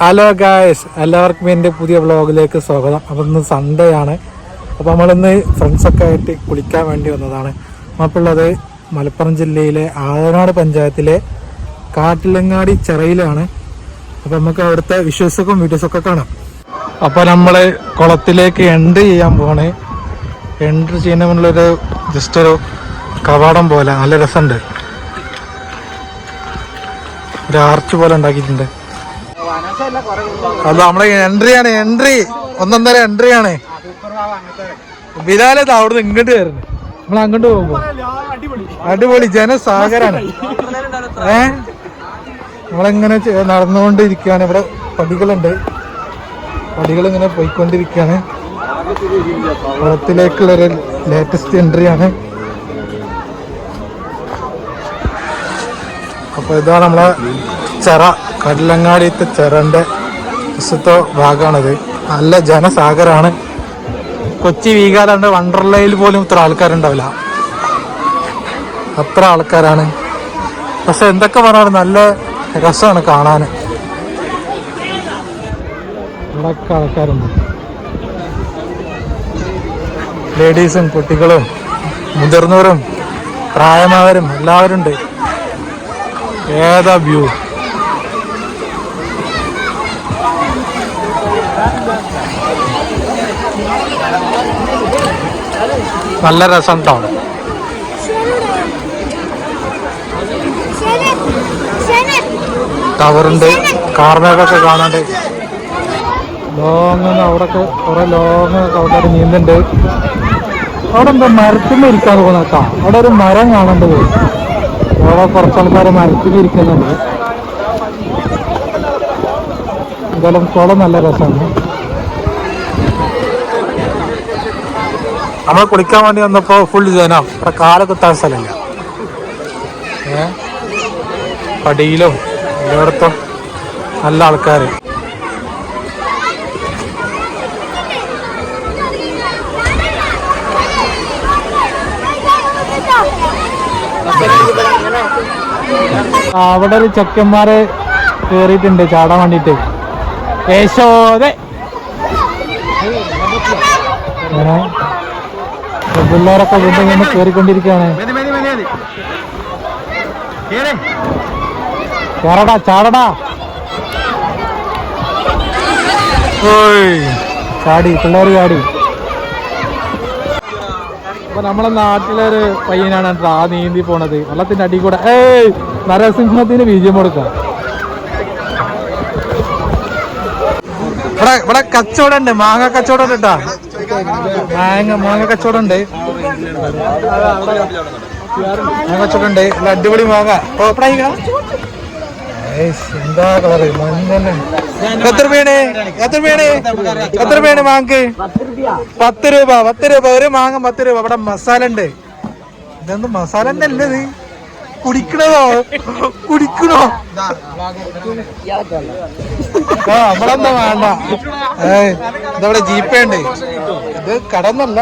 Hello guys എല്ലാവർക്കും എന്റെ പുതിയ വ്ളോഗിലേക്ക് സ്വാഗതം. അപ്പം ഇന്ന് സൺഡേ ആണ്. അപ്പോൾ നമ്മളിന്ന് ഫ്രണ്ട്സൊക്കെ ആയിട്ട് കുളിക്കാൻ വേണ്ടി വന്നതാണ്. നമ്മളുള്ളത് മലപ്പുറം ജില്ലയിലെ ആതനാട് പഞ്ചായത്തിലെ കാട്ടിലങ്ങാടി ചിറയിലാണ്. അപ്പോൾ നമുക്ക് അവിടുത്തെ വിഷ്വൽസൊക്കെ വീഡിയോസൊക്കെ കാണാം. അപ്പോൾ നമ്മൾ കുളത്തിലേക്ക് എൻട്രി ചെയ്യാൻ പോകണേ എൻട്രി ചെയ്യുന്ന മുന്നിലൊരു ജസ്റ്റ് ഒരു കവാടം പോലെ നല്ല രസമുണ്ട്. ഒരു ആർച്ച് പോലെ ഉണ്ടാക്കിയിട്ടുണ്ട്. അത് നമ്മളെ എൻട്രി എൻട്രി. ഒന്നൊന്നര എൻട്രി ആണ് ബിലാലത് അവിടുന്ന് ഇങ്ങോട്ട് വരുന്നു നമ്മൾ അങ്ങോട്ട് പോകുമ്പോ. അടിപൊളി ജനസാഗരാണ്. ഏ? നമ്മളിങ്ങനെ നടന്നുകൊണ്ടിരിക്കുകയാണ്. ഇവിടെ പടികളുണ്ട്. പടികൾ ഇങ്ങനെ പോയിക്കൊണ്ടിരിക്കുകയാണ്. കുളത്തിലേക്കുള്ളൊരു ലേറ്റസ്റ്റ് എൻട്രി ആണ് അപ്പോൾ ഇതാണ് നമ്മളെ ചെറ കടലങ്ങാടിയത്തെ ചെറന്റെ വിശുദ്ധ ഭാഗമാണിത്. നല്ല ജനസാഗരമാണ് കൊച്ചി വീകാലാണ്ട് വണ്ടർലയിൽ പോലും ഇത്ര ആൾക്കാരുണ്ടാവില്ല. അത്ര ആൾക്കാരാണ്. പക്ഷെ എന്തൊക്കെ പറഞ്ഞാലും നല്ല രസമാണ് കാണാൻ ഇവിടെയൊക്കെ ആൾക്കാരുണ്ട്. ലേഡീസും കുട്ടികളും മുതിർന്നവരും പ്രായമായവരും എല്ലാവരും ഉണ്ട് ഏതാ വ്യൂ? നല്ല രസം കേട്ടോ ടവറുണ്ട് കാർമേഘൊക്കെ കാണാണ്ട്. ലോങ് അവിടൊക്കെ കുറെ ലോങ് ആൾക്കാർ നീന്തുണ്ട് അവിടെ എന്താ മരത്തിൽ ഇരിക്കാൻ പോകുന്നേക്കാ അവിടെ ഒരു മരം കാണേണ്ടത് അവിടെ കുറച്ച് ആൾക്കാർ മരത്തിൽ ഇരിക്കുന്നുണ്ട്. എന്തായാലും കുളം നല്ല രസമാണ്. നമ്മൾ കുളിക്കാൻ വേണ്ടി വന്നപ്പോ ഫുൾ ജനം ഇവിടെ കാല കുത്താൻ സ്ഥലമില്ല. ഏ? പടിയിലും എല്ലായിടത്തും നല്ല ആൾക്കാർ അവിടെ ഒരു ചെക്കന്മാരെ കേറിയിട്ടുണ്ട് ചാടാൻ വേണ്ടിട്ട്. യശോദ പിള്ളേരൊക്കെ വീണ്ടും ഇങ്ങനെ കേറിക്കൊണ്ടിരിക്കുകയാണ്. കേറടാ ചാടടാ. ചാടി പിള്ളേർ ചാടി. അപ്പൊ നമ്മളെ നാട്ടിലൊരു പയ്യനാണ് ആ നീന്തി പോണത്. വെള്ളത്തിന്റെ അടി കൂടെ. ഏയ് നരസിംഹത്തിന് ബീജം കൊടുക്കാം. ഇവിടെ ഇവിടെ കച്ചവടം ഉണ്ട് മാങ്ങ കച്ചവടം ഉണ്ട് കേട്ടാ. മാങ്ങ മാങ്ങ കച്ചവടം ഉണ്ട് മാങ്ങ കച്ചവടം നല്ല അടിപൊളി മാങ്ങ. എന്താ കളറ്? മഞ്ഞന്നെ എത്ര രൂപയാണ്? എത്ര രൂപയാണ്? എത്ര രൂപയാണ് മാങ്ങക്ക്? പത്ത് രൂപ പത്ത് രൂപ. ഒരു മാങ്ങ പത്ത് രൂപ. ഇവിടെ മസാല ഉണ്ട്. ഇതെന്ത് മസാല തന്നെ അല്ലേ ഇത് കുടിക്കണതോ കുടിക്കണോ? ആ നമ്മളെന്താ വേണ്ട? ഇതവിടെ ജീപ്പേ ഉണ്ട് ഇത് കടന്നല്ല.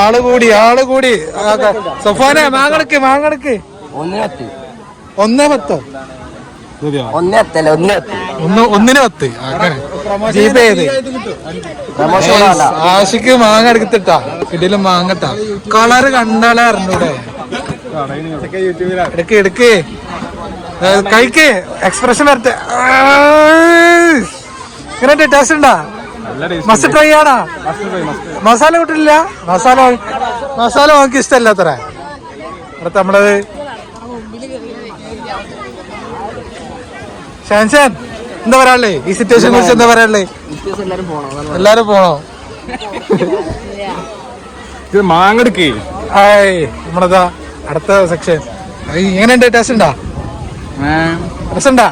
ആൾ കൂടി ആൾ കൂടി. സൊഫാനെ മാങ്ങടക്ക് മാങ്ങടക്ക്. ഒന്നേ പത്തോ. ഒന്നിന് പത്ത്. ജീപ്പ് ജീപേ ചെയ്ത് ആശിക്ക് മാങ്ങ എടുത്തിട്ടാ. ഇടയിലും മാങ്ങട്ടാ. കളറ് കണ്ടാലേ അറിഞ്ഞൂടെ. എടുക്ക് എടുക്ക്. കഴിക്ക്. എക്സ്പ്രഷൻ വരട്ടെ. ഇങ്ങനെ ടേസ്റ്റ് ഉണ്ടാ? മസ്റ്റ് ട്രൈ ആണാ? മസാല കൂട്ടില്ല. മസാല മസാല നമുക്ക് ഇഷ്ടമല്ലാത്തറ അടുത്ത നമ്മളത് ഷാൻഷാൻ എന്താ പറയാനുള്ളേ? ഈ സിറ്റുവേഷനെ കുറിച്ച് എന്താ പറയാനുള്ളേ? എല്ലാരും പോണം? ഇത് മാങ്ങെടുക്കേ ഹായ് നമ്മളതാ അടുത്ത സെക്ഷൻ എങ്ങനെയുണ്ട് ടേസ്റ്റ് ഉണ്ടാ രസണ്ടാ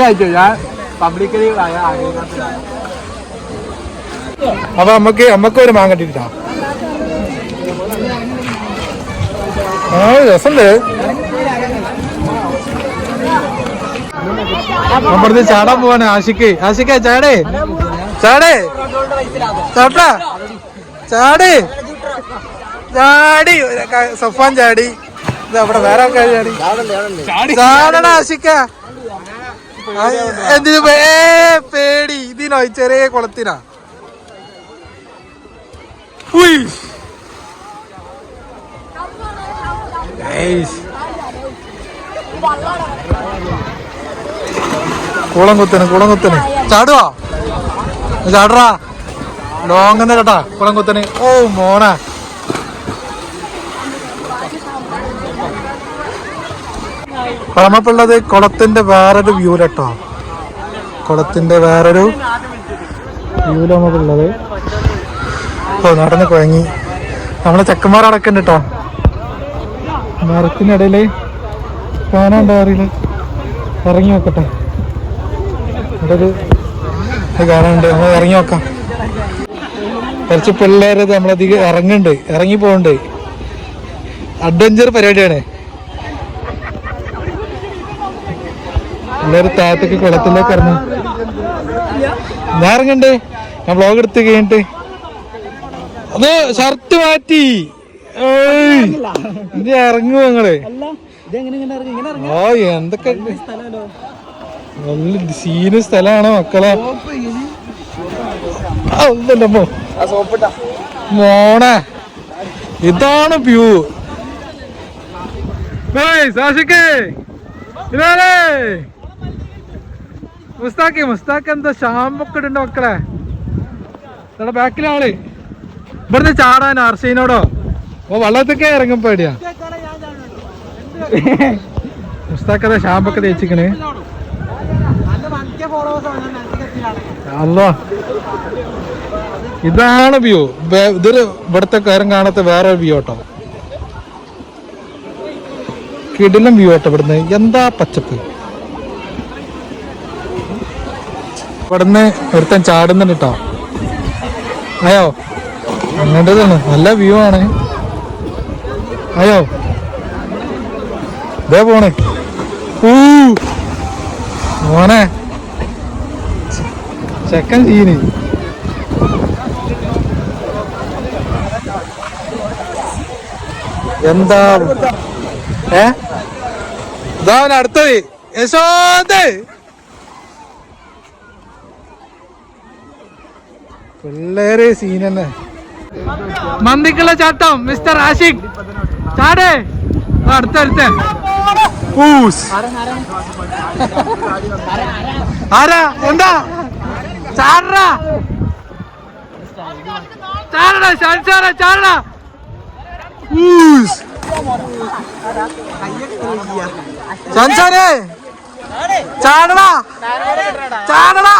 അയച്ചോ ഞാൻ പബ്ലിക്കലി അപ്പൊ നമുക്ക് നമുക്ക് ഒരു മാങ്ങ കിട്ടിട്ടാ ആ ചാടാൻ പോവാണ് ആഷിക്ക് ആഷിക്ക ചാടേ ചാടേ ചാട്ടാ ചാടി ചാടി. സഫാൻ ചാടി. ഇത് അവിടെ വേറെ ആൾക്കാർ ചാടി. ചാടണ ആശിക്ക. എന്തിനു പേടി. ഇതിനോ ചെറിയ കുളത്തിനാ. കുളം കുത്തന് കുളം കുത്തന് ചാടുവാ? ചാടറാ. ലോങ്ങന്ന് കേട്ടാ. കുളം കുത്തന് ഓ മോനെ. അപ്പൊ നമ്മളിപ്പുള്ളത് കുളത്തിന്റെ വേറൊരു വ്യൂ കേട്ടോ കുളത്തിന്റെ വേറൊരു വ്യൂൽ നമുക്കുള്ളത് ഓ നടന്ന് കുഴങ്ങി. നമ്മളെ ചെക്കന്മാർ അടക്കണ്ട് കേട്ടോ മരത്തിനിടയിൽ കാണാണ്ടോ അറിയില്ല. ഇറങ്ങി നോക്കട്ടെ. ഇവിടെ ഒരു നമ്മൾ ഇറങ്ങി നോക്കാം. കുറച്ച് പിള്ളേർ നമ്മളധികം ഇറങ്ങുന്നുണ്ട്. ഇറങ്ങി പോകുന്നുണ്ട് അഡ്വഞ്ചർ പരിപാടിയാണ്. പിള്ളേര് താഴത്തേക്ക് കുളത്തിലേക്ക് ഇറങ്ങി ഞാൻ ഇറങ്ങണ്ടേ ഞാൻ ബ്ലോഗ് എടുത്ത് കഴിഞ്ഞിട്ട്. അത് ഷർട്ട് മാറ്റി. ഇനി ഇറങ്ങുമോ നിങ്ങൾ? ഓ എന്തൊക്കെ? നല്ല സീന് സ്ഥലാണ് മക്കളെ. അതല്ലമ്മോ മോണെ. ഇതാണ് വ്യൂ സാഷിക്കേ ഇതാണേ. മുസ്താഖ് മുസ്താഖ് എന്താ ഷാമ്പൊക്കെ മക്കളെ? ഇവിടെ ബാക്കിലാൾ. ഇവിടുന്ന് ചാടാൻ അർഷീനോടോ? ഓ വള്ളത്തൊക്കെ ഇറങ്ങും പേടിയാ. മുസ്താഖ് അതെ ഷാമ്പൊക്കെ തേച്ചിക്കണേ അല്ലോ ഇതാണ് വ്യൂ ഇതൊരു ഇവിടുത്തെ കയറും കാണാത്ത വേറെ വ്യൂ കേട്ടോ. കിടിലം വ്യൂ കേട്ടോ ഇവിടുന്ന്. എന്താ പച്ചപ്പ്? ഇവിടുന്ന് ഒരുത്തൻ ചാടുന്നുണ്ട് കേട്ടോ അയ്യോ അങ്ങോട്ടതാണ്. നല്ല വ്യൂ ആണ്. അയ്യോ. ഇതേ പോണേ. മോനെ. ചെക്കൻ സീന് എന്താ? ഏ? ഇതാ അവൻ അടുത്തത്. യശോദ് പിള്ളേര് സീൻ തന്നെ. മന്തിക്കുള്ള ചാട്ടം മിസ്റ്റർ ആഷിഖ്. ചാടേ. ആ, അടുത്ത അടുത്ത. ഊസ്. ആരാ? എന്താ? ചാടടാ ചാടടാ. ചാടാ. ചാടടാ ചാടടാ ചാടടാ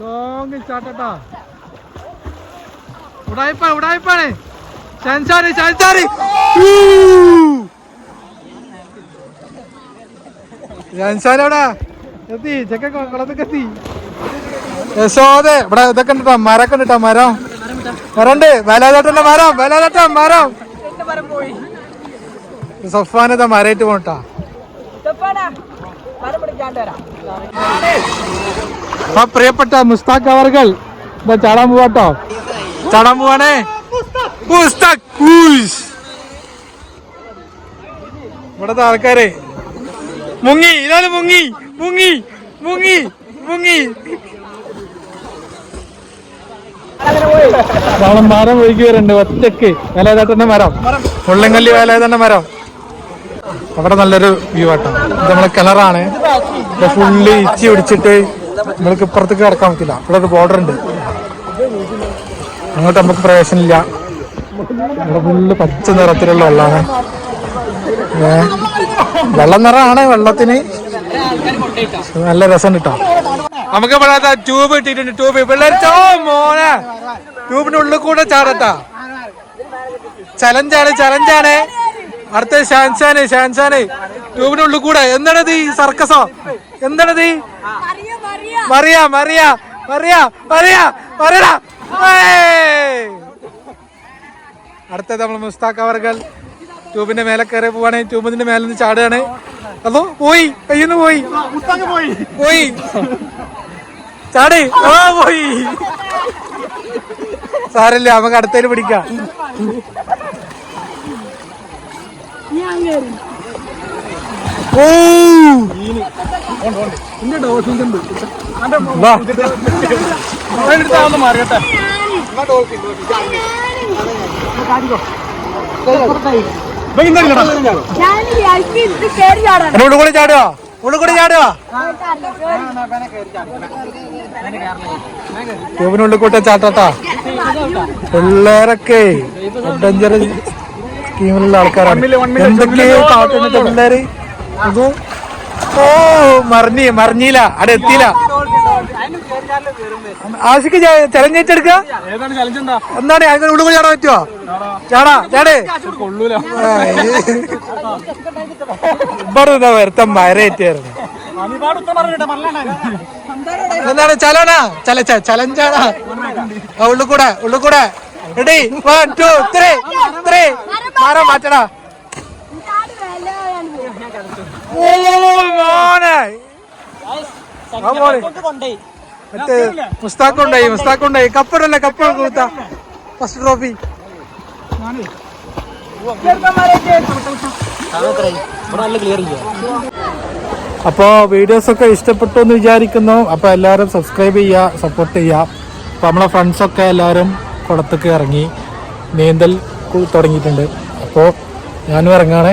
ലോങ് ചാട്ടട്ടാ ഉടായിപ്പ ഉടായിപ്പാണ്. ഷാൻഷാന് ഷാൻഷാന് ഷാൻഷാനോടാ എത്തി ചെക്ക കുളത്തൊക്കെ എത്തി. യശോദേ ഇവിടെ ഇതൊക്കെ ഉണ്ടോ? മരൊക്കെ ഉണ്ട് മരം? മരണ്ട് വേലാതട്ടന്റെ മരം വേലാതട്ടം മരം. സഫാനത മരയിട്ട് പോട്ടാ ആ പ്രിയപ്പെട്ട മുസ്താഖ് അവർകൾ ഇതാ ചാടാൻ പോവാട്ടോ ചാടാൻ പോവാണേ? ഇവിടത്തെ ആൾക്കാരെ. മുങ്ങി ഇതാണ് മുങ്ങി മുങ്ങി മുങ്ങി മുങ്ങി. നാളെ മരം ഒഴുകി വരുന്നുണ്ട് ഒറ്റയ്ക്ക്. വേലാതട്ടന്റെ മരം. മുള്ളങ്കല്ലി വേലാതന്റെ മരം. അവിടെ നല്ലൊരു വ്യൂ ആട്ടോ. ഇത് നമ്മളെ കിണറാണ്. ഫുള്ള് ഇച്ചി പിടിച്ചിട്ട് നമ്മൾക്ക് ഇപ്പുറത്തേക്ക് കിടക്കാൻ പറ്റില്ല. ഇവിടെ ഒരു ബോർഡർ ഉണ്ട്. അങ്ങോട്ട് നമുക്ക് പ്രവേശനമില്ല. ഇവിടെ ഫുള്ള് പച്ച നിറത്തിലുള്ള വെള്ളമാണ്. ഏ? വെള്ളം നിറമാണ് വെള്ളത്തിന്. നല്ല രസം കിട്ടാം നമുക്ക് ഇവിടെ ട്യൂബ് ഇട്ടിട്ടുണ്ട് ട്യൂബ് പിള്ളേർ മോനെ. ട്യൂബിന്റെ ഉള്ളിൽ കൂടെ ചാടട്ടാ. ചലഞ്ചാണ് ചലഞ്ചാണ്. അടുത്ത ഷാൻഷാന് ഷാൻഷാന് ട്യൂബിന്റെ ഉള്ളിൽ കൂടെ. എന്താണത് സർക്കസോ? എന്താണത് മറിയ മറിയ മറിയ മറിയ മറിയടാ അടുത്തത് നമ്മൾ മുസ്താഖ് അവർകൾ ട്യൂബിന്റെ മേലെ കയറി പോവാണ്. ട്യൂബിന്റെ മേലെ നിന്ന് ചാടുകയാണ്. അതോ പോയി. കയ്യിന്ന് പോയി. പോയി. പോയി. ചാടി. ആ പോയി. സാരല്ല നമുക്ക് അടുത്തേൽ പിടിക്കാം. വാ. മാറിയട്ടെ ഉള്ളിൽ കൂടെ ചാടുക. ഉള്ളു കൂടി ചാടുക കൂടെ ചാട്ടാട്ടാ. പിള്ളേരൊക്കെ അഡ്വഞ്ചർ സ്കീമിലുള്ള ആൾക്കാരാണ്. എന്തൊക്കെയോ കാട്ടുന്നിട്ട് പിള്ളേര് ഓ മറിഞ്ഞി മറിഞ്ഞില്ല. അവിടെ എത്തിയില്ല. ആശിക്ക് ചലഞ്ച് എന്താ? എന്താണ്? അങ്ങനെ ഉള്ളുകൂടി ചാടാൻ പറ്റുമോ ചാടാ ചാടേ. ഇവിടെ വരുത്ത? മരേറ്റായിരുന്നു എന്താണ്? ചലണ? ചല ചലഞ്ചാണാ ഉള്ളുകൂടെ ഉള്ളിൽ കൂടെ ഉള്ളിൽ ready one two three three മരം മാറ്റടാ ഓ മോനെ. മറ്റേ മുസ്താഖ് ഉണ്ടായി മുസ്താഖ് ഉണ്ടായി കപ്പടല്ലേ കപ്പ കൂത്ത. First trophy. അപ്പോൾ വീഡിയോസ് ഒക്കെ ഇഷ്ടപ്പെട്ടു എന്ന് വിചാരിക്കുന്നു. അപ്പോൾ എല്ലാവരും സബ്സ്ക്രൈബ് ചെയ്യുക സപ്പോർട്ട് ചെയ്യുക അപ്പോൾ നമ്മളെ ഫ്രണ്ട്സൊക്കെ എല്ലാവരും കുളത്തേക്ക് ഇറങ്ങി നീന്തൽ തുടങ്ങിയിട്ടുണ്ട്. അപ്പോൾ ഞാനും ഇറങ്ങാണ്.